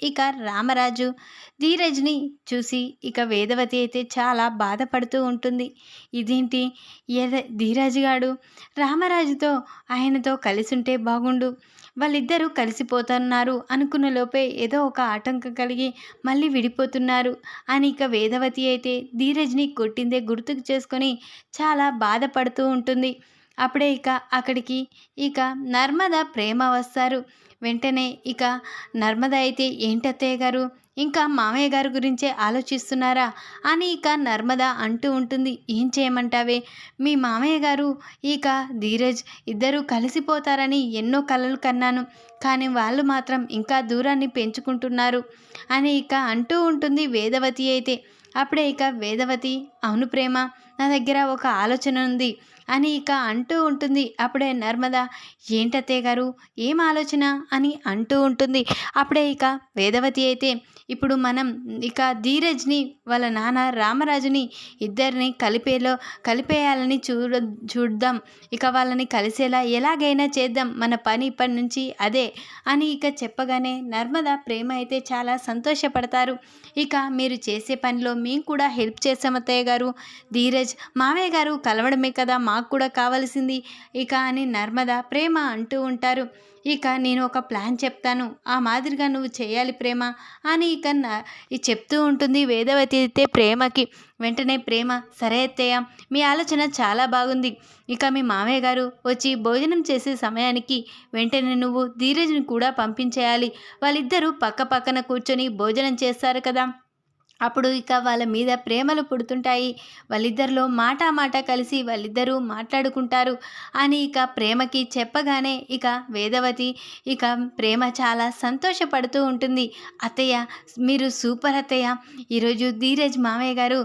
ఇక రామరాజు ధీరజ్ని చూసి ఇక వేదవతి అయితే చాలా బాధపడుతూ ఉంటుంది. ఇదేంటి? ఎద ధీరజ్ గాడు రామరాజుతో ఆయనతో కలిసి ఉంటే బాగుండు. వాళ్ళిద్దరూ కలిసిపోతున్నారు అనుకున్న లోపే ఏదో ఒక ఆటంకం కలిగి మళ్ళీ విడిపోతున్నారు అని ఇక వేదవతి అయితే ధీరజ్ని కొట్టిందే గుర్తుకు చేసుకొని చాలా బాధపడుతూ ఉంటుంది. అప్పుడే ఇక అక్కడికి ఇక నర్మద ప్రేమ వస్తారు. వెంటనే ఇక నర్మద అయితే ఏంటత్తయ్య గారు? ఇంకా మామయ్య గారి గురించే ఆలోచిస్తున్నారా? అని ఇక నర్మద అంటూ ఉంటుంది. ఏం చేయమంటావే? మీ మామయ్య గారు ఇక ధీరజ్ ఇద్దరూ కలిసిపోతారని ఎన్నో కలలు కన్నాను. కానీ వాళ్ళు మాత్రం ఇంకా దూరాన్ని పెంచుకుంటున్నారు అని ఇక అంటూ ఉంటుంది వేదవతి అయితే. అప్పుడే ఇక వేదవతి అవును ప్రేమ నా దగ్గర ఒక ఆలోచన ఉంది. అని ఇక అంటూ ఉంటుంది. అప్పుడే నర్మద ఏంటత్తయ్య గారు ఏం ఆలోచన? అని అంటూ ఉంటుంది. అప్పుడే ఇక వేదవతి అయితే ఇప్పుడు మనం ఇక ధీరజ్ని వాళ్ళ నాన్న రామరాజుని ఇద్దరిని కలిపేలో కలిపేయాలని చూడ చూద్దాం. ఇక వాళ్ళని కలిసేలా ఎలాగైనా చేద్దాం. మన పని ఇప్పటి నుంచి అదే అని ఇక చెప్పగానే నర్మద ప్రేమ అయితే చాలా సంతోషపడతారు. ఇక మీరు చేసే పనిలో మేము కూడా హెల్ప్ చేసామత్తయ్య గారు. ధీరజ్ మావయ్య గారు కలవడమే కదా మా మాకు కూడా కావలసింది. ఇక అని నర్మద ప్రేమ అంటూ ఉంటారు. ఇక నేను ఒక ప్లాన్ చెప్తాను. ఆ మాదిరిగా నువ్వు చేయాలి ప్రేమ అని ఇక ఈ చెప్తూ ఉంటుంది వేదవతి అయితే ప్రేమకి. వెంటనే ప్రేమ సరే అత్తయ్య మీ ఆలోచన చాలా బాగుంది. ఇక మీ మామయ్య గారు వచ్చి భోజనం చేసే సమయానికి వెంటనే నువ్వు ధీరజ్ని కూడా పంపించేయాలి. వాళ్ళిద్దరూ పక్క పక్కన కూర్చొని భోజనం చేస్తారు కదా. అప్పుడు ఇక వాళ్ళ మీద ప్రేమలు పుడుతుంటాయి. వాళ్ళిద్దరిలో మాట మాట కలిసి వాళ్ళిద్దరూ మాట్లాడుకుంటారు అని ఇక ప్రేమకి చెప్పగానే ఇక వేదవతి ఇక ప్రేమ చాలా సంతోషపడుతూ ఉంటుంది. అత్తయ్య మీరు సూపర్ అత్తయ్య. ఈరోజు ధీరజ్ మామయ్య గారు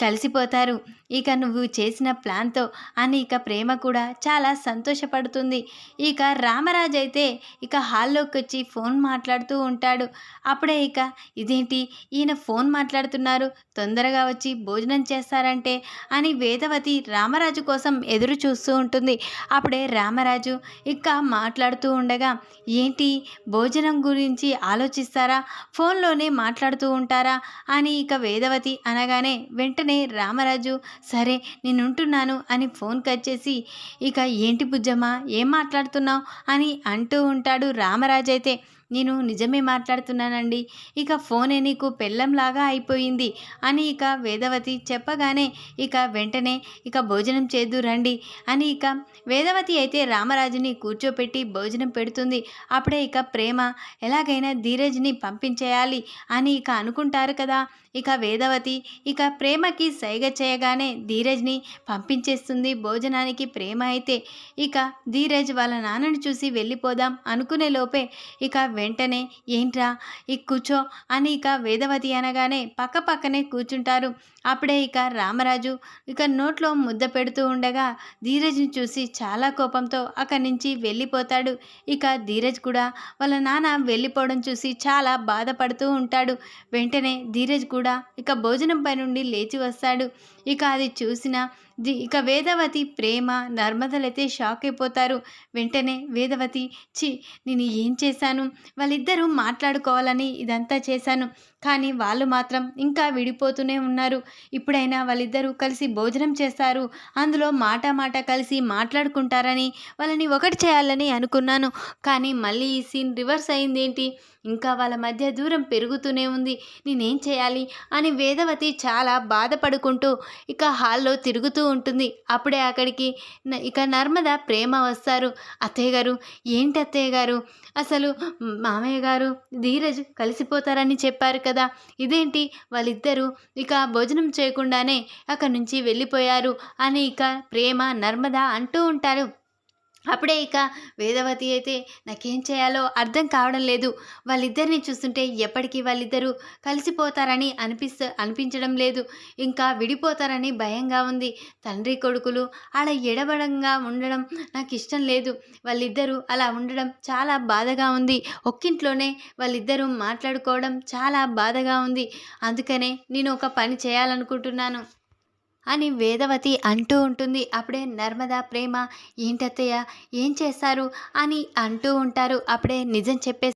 కలిసిపోతారు. ఇక నువ్వు చేసిన ప్లాన్తో అని ఇక ప్రేమ కూడా చాలా సంతోషపడుతుంది. ఇక రామరాజు అయితే ఇక హాల్లోకి వచ్చి ఫోన్ మాట్లాడుతూ ఉంటాడు. అప్పుడే ఇక ఇదేంటి? ఈయన ఫోన్ మాట్లాడుతున్నారు. తొందరగా వచ్చి భోజనం చేస్తారంటే అని వేదవతి రామరాజు కోసం ఎదురు చూస్తూ ఉంటుంది. అప్పుడే రామరాజు ఇక మాట్లాడుతూ ఉండగా ఏంటి? భోజనం గురించి ఆలోచిస్తారా? ఫోన్లోనే మాట్లాడుతూ ఉంటారా? అని ఇక వేదవతి అనగానే వెంట వెంటనే రామరాజు సరే నేను ఉంటున్నాను అని ఫోన్ కట్ చేసి ఇక ఏంటి బుజ్జమ్మ ఏం మాట్లాడుతున్నావు? అని అంటూ ఉంటాడు రామరాజు అయితే నేను నిజమే మాట్లాడుతున్నానండి. ఇక ఫోనే నీకు పెళ్ళంలాగా అయిపోయింది అని ఇక వేదవతి చెప్పగానే ఇక వెంటనే ఇక భోజనం చేదు రండి అని ఇక వేదవతి అయితే రామరాజుని కూర్చోపెట్టి భోజనం పెడుతుంది. అప్పుడే ఇక ప్రేమ ఎలాగైనా ధీరజ్ని పంపించేయాలి అని ఇక అనుకుంటారు కదా. ఇక వేదవతి ఇక ప్రేమకి సైగ చేయగానే ధీరజ్ని పంపించేస్తుంది భోజనానికి ప్రేమ అయితే. ఇక ధీరజ్ వాళ్ళ నాన్నని చూసి వెళ్ళిపోదాం అనుకునే లోపే ఇక వెంటనే ఏంట్రా? ఇక కూర్చో అని ఇక వేదవతి అనగానే పక్క పక్కనే కూర్చుంటారు. అప్పుడే ఇక రామరాజు ఇక నోట్లో ముద్ద పెడుతూ ఉండగా ధీరజ్ని చూసి చాలా కోపంతో అక్కడి నుంచి వెళ్ళిపోతాడు. ఇక ధీరజ్ కూడా వాళ్ళ నాన్న వెళ్ళిపోవడం చూసి చాలా బాధపడుతూ ఉంటాడు. వెంటనే ధీరజ్ కూడా ఇక భోజనంపై నుండి లేచి వస్తాడు. ఇక అది చూసిన ఇక వేదవతి ప్రేమ నర్మదలైతే షాక్ అయిపోతారు. వెంటనే వేదవతి చి నేను ఏం చేశాను? వాళ్ళిద్దరూ మాట్లాడుకోవాలని ఇదంతా చేశాను. కానీ వాళ్ళు మాత్రం ఇంకా విడిపోతూనే ఉన్నారు. ఇప్పుడైనా వాళ్ళిద్దరూ కలిసి భోజనం చేస్తారు. అందులో మాట మాట కలిసి మాట్లాడుకుంటారని వాళ్ళని ఒకటి చేయాలని అనుకున్నాను. కానీ మళ్ళీ ఈ సీన్ రివర్స్ అయింది ఏంటి ఇంకా వాళ్ళ మధ్య దూరం పెరుగుతూనే ఉంది. నేనేం చేయాలి? అని వేదవతి చాలా బాధపడుకుంటూ ఇక హాల్లో తిరుగుతూ ఉంటుంది. అప్పుడే అక్కడికి ఇక నర్మద ప్రేమ వస్తారు. అత్తయ్య గారు ఏంటి అత్తయ్య గారు? అసలు మామయ్య గారు ధీరజ్ కలిసిపోతారని చెప్పారు కదా. ఇదేంటి? వాళ్ళిద్దరూ ఇక భోజనం చేయకుండానే అక్కడి నుంచి వెళ్ళిపోయారు అని ఇక ప్రేమ నర్మద అంటూ ఉంటారు. అప్పుడే ఇక వేదవతి అయితే నాకేం చేయాలో అర్థం కావడం లేదు. వాళ్ళిద్దరిని చూస్తుంటే ఎప్పటికీ వాళ్ళిద్దరూ కలిసిపోతారని అనిపిస్త అనిపించడం లేదు. ఇంకా విడిపోతారని భయంగా ఉంది. తండ్రి కొడుకులు ఆడ ఎడబడంగా ఉండడం నాకు ఇష్టం లేదు. వాళ్ళిద్దరూ అలా ఉండడం చాలా బాధగా ఉంది. ఒక్కింట్లోనే వాళ్ళిద్దరూ మాట్లాడుకోవడం చాలా బాధగా ఉంది. అందుకనే నేను ఒక పని చేయాలనుకుంటున్నాను. అని వేదవతి అంటూ ఉంటుంది. అప్పుడే నర్మదా ప్రేమ ఏంటత్తయ్య ఏం చేస్తారు? అని అంటూ ఉంటారు. అప్పుడే నిజం చెప్పే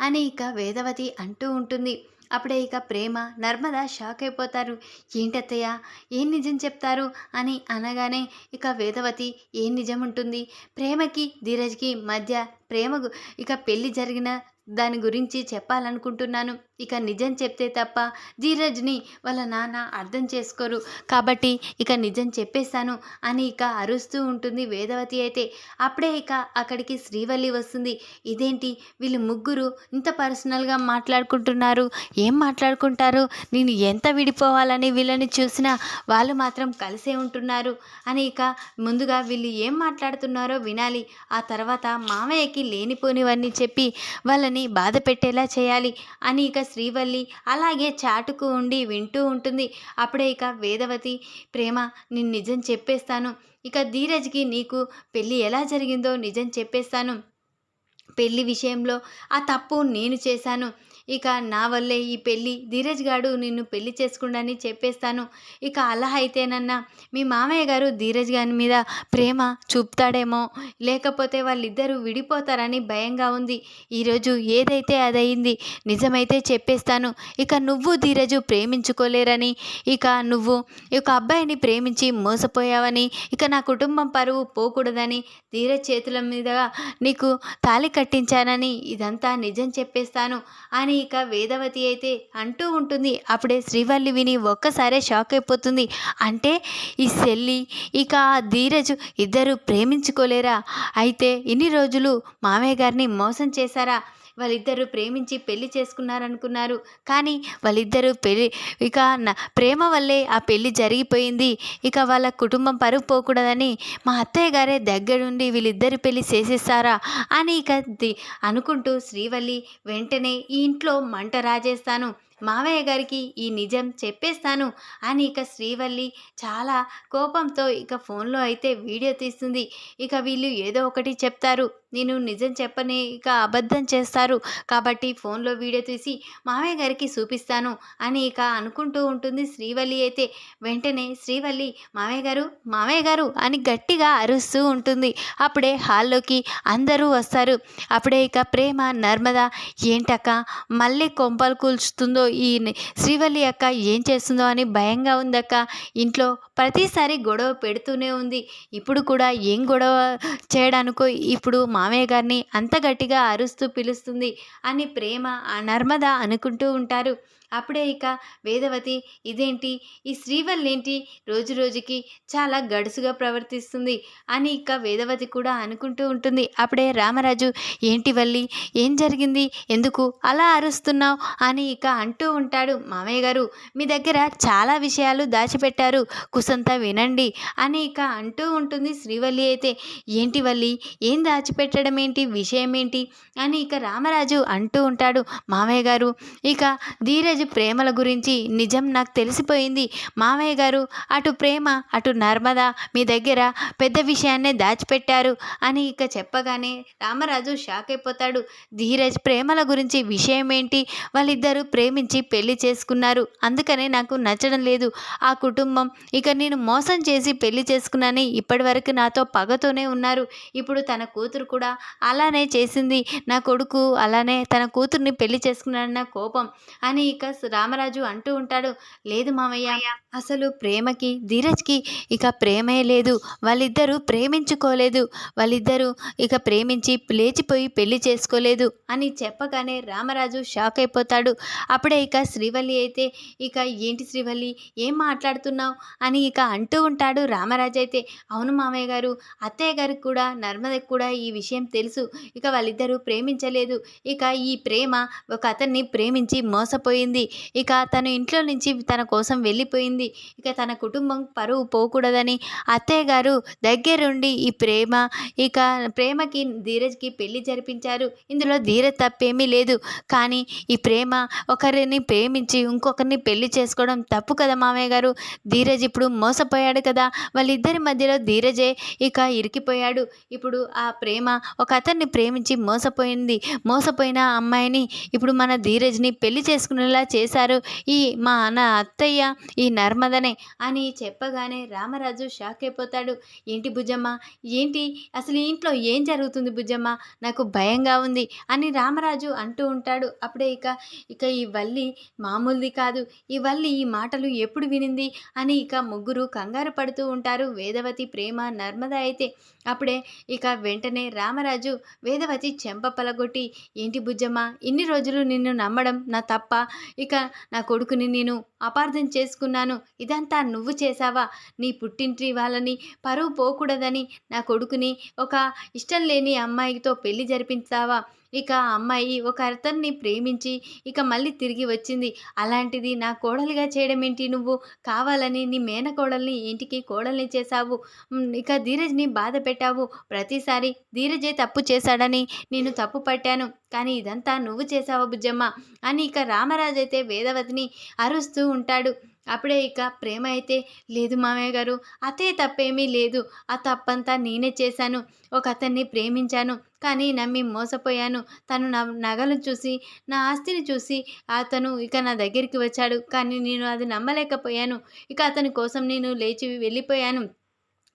అని ఇక వేదవతి అంటూ ఉంటుంది. అప్పుడే ఇక ప్రేమ నర్మద షాక్ అయిపోతారు. ఏంటత్తయ్య ఏం నిజం చెప్తారు? అని అనగానే ఇక వేదవతి ఏం నిజం ఉంటుంది? ప్రేమకి ధీరజ్కి మధ్య ప్రేమకు ఇక పెళ్ళి జరిగిన దాని గురించి చెప్పాలనుకుంటున్నాను. ఇక నిజం చెప్తే తప్ప ధీరజ్ని వాళ్ళ నాన్న అర్థం చేసుకోరు. కాబట్టి ఇక నిజం చెప్పేస్తాను అని ఇక అరుస్తూ ఉంటుంది వేదవతి అయితే. అప్పుడే ఇక అక్కడికి శ్రీవల్లి వస్తుంది. ఇదేంటి? వీళ్ళు ముగ్గురు ఇంత పర్సనల్గా మాట్లాడుకుంటున్నారు. ఏం మాట్లాడుకుంటారు? నేను ఎంత విడిపోవాలని వీళ్ళని చూసినా వాళ్ళు మాత్రం కలిసే ఉంటున్నారు. అని ఇక ముందుగా వీళ్ళు ఏం మాట్లాడుతున్నారో వినాలి. ఆ తర్వాత మామయ్యకి లేనిపోనివన్నీ చెప్పి వాళ్ళని బాధ పెట్టేలా చేయాలి అని ఇక శ్రీవల్లి అలాగే చాటుకు ఉండి వింటూ ఉంటుంది. అప్పుడే ఇక వేదవతి ప్రేమ నేను నిజం చెప్పేస్తాను. ఇక ధీరజ్కి నీకు పెళ్ళి ఎలా జరిగిందో నిజం చెప్పేస్తాను. పెళ్ళి విషయంలో ఆ తప్పు నేను చేశాను. ఇక నా వల్లే ఈ పెళ్ళి. ధీరజ్ గాడు నిన్ను పెళ్ళి చేసుకుండని చెప్పేస్తాను. ఇక అలా అయితేనన్నా మీ మామయ్య గారు ధీరజ్ గారి మీద ప్రేమ చూపుతాడేమో. లేకపోతే వాళ్ళిద్దరూ విడిపోతారని భయంగా ఉంది. ఈరోజు ఏదైతే అదయింది నిజమైతే చెప్పేస్తాను. ఇక నువ్వు ధీరజు ప్రేమించుకోలేరని ఇక నువ్వు ఈ యొక్క అబ్బాయిని ప్రేమించి మోసపోయావని ఇక నా కుటుంబం పరువు పోకూడదని ధీరజ్ చేతుల మీదుగా నీకు తాళి కట్టించానని ఇదంతా నిజం చెప్పేస్తాను. అని ఇక వేదవతి అయితే అంటూ ఉంటుంది అప్పుడే శ్రీవల్లి విని ఒక్కసారే షాక్ అయిపోతుంది. అంటే ఈ సెల్లి ఇక ఆ ధీరజు ఇద్దరు ప్రేమించుకోలేరా? అయితే ఇన్ని రోజులు మామయ్య గారిని మోసం చేశారా? వాళ్ళిద్దరూ ప్రేమించి పెళ్ళి చేసుకున్నారనుకున్నారు. కానీ వాళ్ళిద్దరూ పెళ్ళి ఇక న- ప్రేమ వల్లే ఆ పెళ్ళి జరిగిపోయింది. ఇక వాళ్ళ కుటుంబం పరుగు పోకూడదని మా అత్తయ్య గారే దగ్గరుండి వీళ్ళిద్దరి పెళ్ళి చేసేస్తారా అని ఇక ది- అనుకుంటూ శ్రీవల్లి వెంటనే ఈ ఇంట్లో మంట రాజేస్తాను. మావయ్య గారికి ఈ నిజం చెప్పేస్తాను అని ఇక శ్రీవల్లి చాలా కోపంతో ఇక ఫోన్లో అయితే వీడియో తీస్తుంది. ఇక వీళ్ళు ఏదో ఒకటి చెప్తారు. నేను నిజం చెప్పని ఇక అబద్ధం చేస్తారు. కాబట్టి ఫోన్లో వీడియో తీసి మావయ్య గారికి చూపిస్తాను అని ఇక అనుకుంటూ ఉంటుంది శ్రీవల్లి అయితే. వెంటనే శ్రీవల్లి మావయ్య గారు మావయ్య గారు అని గట్టిగా అరుస్తూ ఉంటుంది. అప్పుడే హాల్లోకి అందరూ వస్తారు. అప్పుడే ఇక ప్రేమ నర్మద ఏంటక్క మళ్ళీ కొంపలు కూల్చుతుందో ఈ శ్రీవల్లి అక్క ఏం చేస్తుందో అని భయంగా ఉందక్క. ఇంట్లో ప్రతిసారి గొడవ పెడుతూనే ఉంది. ఇప్పుడు కూడా ఏం గొడవ చేయడానికో ఇప్పుడు మామయ్య గారిని అంత గట్టిగా అరుస్తూ పిలుస్తుంది అని ప్రేమ ఆ నర్మద అనుకుంటూ ఉంటారు. అప్పుడే ఇక వేదవతి ఇదేంటి? ఈ శ్రీవల్లి ఏంటి రోజు రోజుకి చాలా గడుసుగా ప్రవర్తిస్తుంది అని ఇక వేదవతి కూడా అనుకుంటూ ఉంటుంది. అప్పుడే రామరాజు ఏంటి వల్లి? ఏం జరిగింది? ఎందుకు అలా అరుస్తున్నావు? అని ఇక అంటూ ఉంటాడు మామయ్య గారు. మీ దగ్గర చాలా విషయాలు దాచిపెట్టారు కుసంత వినండి అని ఇక అంటూ ఉంటుంది శ్రీవల్లి అయితే. ఏంటి వల్లి? ఏం దాచిపెట్టడం ఏంటి? విషయం ఏంటి? అని ఇక రామరాజు అంటూ ఉంటాడు మామయ్య గారు. ఇక ధీరజు ప్రేమల గురించి నిజం నాకు తెలిసిపోయింది. మామయ్య గారు అటు ప్రేమ అటు నర్మద మీ దగ్గర పెద్ద విషయాన్నే దాచిపెట్టారు అని ఇక చెప్పగానే రామరాజు షాక్ అయిపోతాడు. ధీరజ్ ప్రేమల గురించి విషయం ఏంటి వాళ్ళిద్దరూ ప్రేమించి పెళ్ళి చేసుకున్నారు. అందుకనే నాకు నచ్చడం లేదు. ఆ కుటుంబం ఇక నేను మోసం చేసి పెళ్ళి చేసుకున్నానని ఇప్పటివరకు నాతో పగతోనే ఉన్నారు. ఇప్పుడు తన కూతురు కూడా అలానే చేసింది. నా కొడుకు అలానే తన కూతుర్ని పెళ్ళి చేసుకున్నాడన్న కోపం అని ఇక రామరాజు అంటూ ఉంటాడు లేదు మామయ్య అసలు ప్రేమకి ధీరజ్కి ఇక ప్రేమే లేదు. వాళ్ళిద్దరూ ప్రేమించుకోలేదు. వాళ్ళిద్దరూ ఇక ప్రేమించి లేచిపోయి పెళ్ళి చేసుకోలేదు అని చెప్పగానే రామరాజు షాక్ అయిపోతాడు. అప్పుడే ఇక శ్రీవల్లి అయితే ఇక ఏంటి శ్రీవల్లి ఏం మాట్లాడుతున్నావు? అని ఇక అంటూ ఉంటాడు రామరాజు అయితే. అవును మామయ్య గారు అత్తయ్య గారికి కూడా నర్మదకి కూడా ఈ విషయం తెలుసు. ఇక వాళ్ళిద్దరూ ప్రేమించలేదు. ఇక ఈ ప్రేమ ఒక అతన్ని ప్రేమించి మోసపోయింది. చేసింది. ఇక తను ఇంట్లో నుంచి తన కోసం వెళ్ళిపోయింది. ఇక తన కుటుంబం పరువు పోకూడదని అత్తయ్య గారు దగ్గరుండి ఈ ప్రేమ ఇక ప్రేమకి ధీరజ్కి పెళ్ళి జరిపించారు. ఇందులో ధీరజ్ తప్పేమీ లేదు. కానీ ఈ ప్రేమ ఒకరిని ప్రేమించి ఇంకొకరిని పెళ్ళి చేసుకోవడం తప్పు కదా మామయ్య గారు? ధీరజ్ ఇప్పుడు మోసపోయాడు కదా? వాళ్ళిద్దరి మధ్యలో ధీరజే ఇక ఇరికిపోయాడు. ఇప్పుడు ఆ ప్రేమ ఒక అతన్ని ప్రేమించి మోసపోయింది. మోసపోయిన అమ్మాయిని ఇప్పుడు మన ధీరజ్ని పెళ్ళి చేసుకునేలా చేశారు. ఈ మా అన్న అత్తయ్య ఈ నర్మదనే అని చెప్పగానే రామరాజు షాక్ అయిపోతాడు. ఏంటి బుజ్జమ్మ ఏంటి? అసలు ఇంట్లో ఏం జరుగుతుంది బుజ్జమ్మ నాకు భయంగా ఉంది అని రామరాజు అంటూ ఉంటాడు. అప్పుడే ఇక ఇక ఈ వల్లి మామూలుది కాదు. ఈ వల్లి ఈ మాటలు ఎప్పుడు వినింది అని ఇక ముగ్గురు కంగారు పడుతూ ఉంటారు వేదవతి ప్రేమ నర్మద అయితే. అప్పుడే ఇక వెంటనే రామరాజు వేదవతి చెంప పలగొట్టి ఏంటి బుజ్జమ్మ ఇన్ని రోజులు నిన్ను నమ్మడం నా తప్ప ఇక నా కొడుకుని నేను అపార్థం చేసుకున్నాను. ఇదంతా నువ్వు చేశావా? నీ పుట్టింటి వాళ్ళని పరువు పోకూడదని నా కొడుకుని ఒక ఇష్టం లేని అమ్మాయితో పెళ్ళి జరిపించావా? ఇక ఆ అమ్మాయి ఒక అతన్ని ప్రేమించి ఇక మళ్ళీ తిరిగి వచ్చింది. అలాంటిది నా కోడలిగా చేయడం ఏంటి నువ్వు? కావాలని నీ మేనకోడల్ని ఇంటికి కోడల్ని చేశావు. ఇక ధీరజ్ని బాధ పెట్టావు. ప్రతిసారి ధీరజే తప్పు చేశాడని నేను తప్పు పట్టాను. కానీ ఇదంతా నువ్వు చేసావు బుజ్జమ్మ? అని ఇక రామరాజు అయితే వేదవతిని అరుస్తూ ఉంటాడు. అప్పుడే ఇక ప్రేమ అయితే లేదు మామయ్య గారు. అతే తప్పేమీ లేదు. ఆ తప్పంతా నేనే చేశాను. ఒక అతన్ని ప్రేమించాను. కానీ నమ్మి మోసపోయాను. తను నా నగలు చూసి నా ఆస్తిని చూసి అతను ఇక నా దగ్గరికి వచ్చాడు. కానీ నేను అది నమ్మలేకపోయాను. ఇక అతని కోసం నేను లేచి వెళ్ళిపోయాను.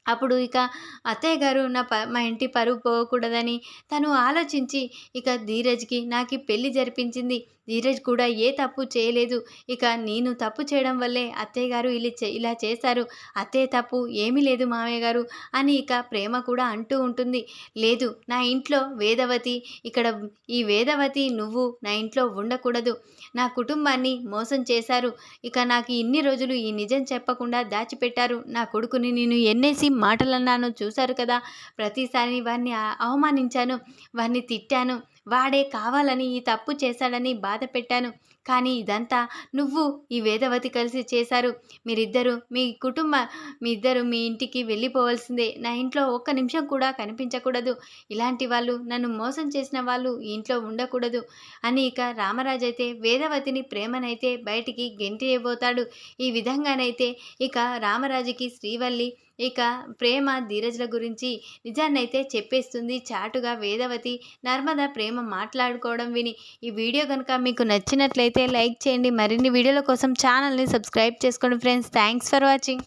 అప్పుడు ఇక అత్తయ్య గారు నా ప మా ఇంటి పరువు పోకూడదని తను ఆలోచించి ఇక ధీరజ్కి నాకు పెళ్ళి జరిపించింది. ధీరజ్ కూడా ఏ తప్పు చేయలేదు. ఇక నేను తప్పు చేయడం వల్లే అత్తయ్య గారు ఇలా ఇలా చేశారు. అత్తయ్య తప్పు ఏమీ లేదు మామయ్య గారు అని ఇక ప్రేమ కూడా అంటూ ఉంటుంది. లేదు నా ఇంట్లో వేదవతి ఇక్కడ ఈ వేదవతి నువ్వు నా ఇంట్లో ఉండకూడదు. నా కుటుంబాన్ని మోసం చేశారు. ఇక నాకు ఇన్ని రోజులు ఈ నిజం చెప్పకుండా దాచిపెట్టారు. నా కొడుకుని నేను ఎన్నేసి మాటలన్నాను. చూశారు కదా ప్రతిసారి వారిని అవమానించాను. వారిని తిట్టాను. వాడే కావాలని ఈ తప్పు చేశాడని బాధ పెట్టాను. కానీ ఇదంతా నువ్వు ఈ వేదవతి కలిసి చేశారు. మీరిద్దరూ మీ కుటుంబ మీ ఇద్దరు మీ ఇంటికి వెళ్ళిపోవాల్సిందే. నా ఇంట్లో ఒక్క నిమిషం కూడా కనిపించకూడదు. ఇలాంటి వాళ్ళు నన్ను మోసం చేసిన వాళ్ళు ఈ ఇంట్లో ఉండకూడదు. అని ఇక రామరాజు అయితే వేదవతిని ప్రేమనైతే బయటికి గెంటియబోతాడు. ఈ విధంగానైతే ఇక రామరాజుకి శ్రీవల్లి ఇక ప్రేమ ధీరజ్ల గురించి నిజాన్నైతే చెప్పేస్తుంది చాటుగా వేదవతి. నర్మద ప్రేమ మాట్లాడుకోవడం విని. ఈ వీడియో కనుక మీకు నచ్చినట్లయితే లైక్ చేయండి. మరిన్ని వీడియోల కోసం ఛానల్ని సబ్స్క్రైబ్ చేసుకోండి ఫ్రెండ్స్. Thanks for watching.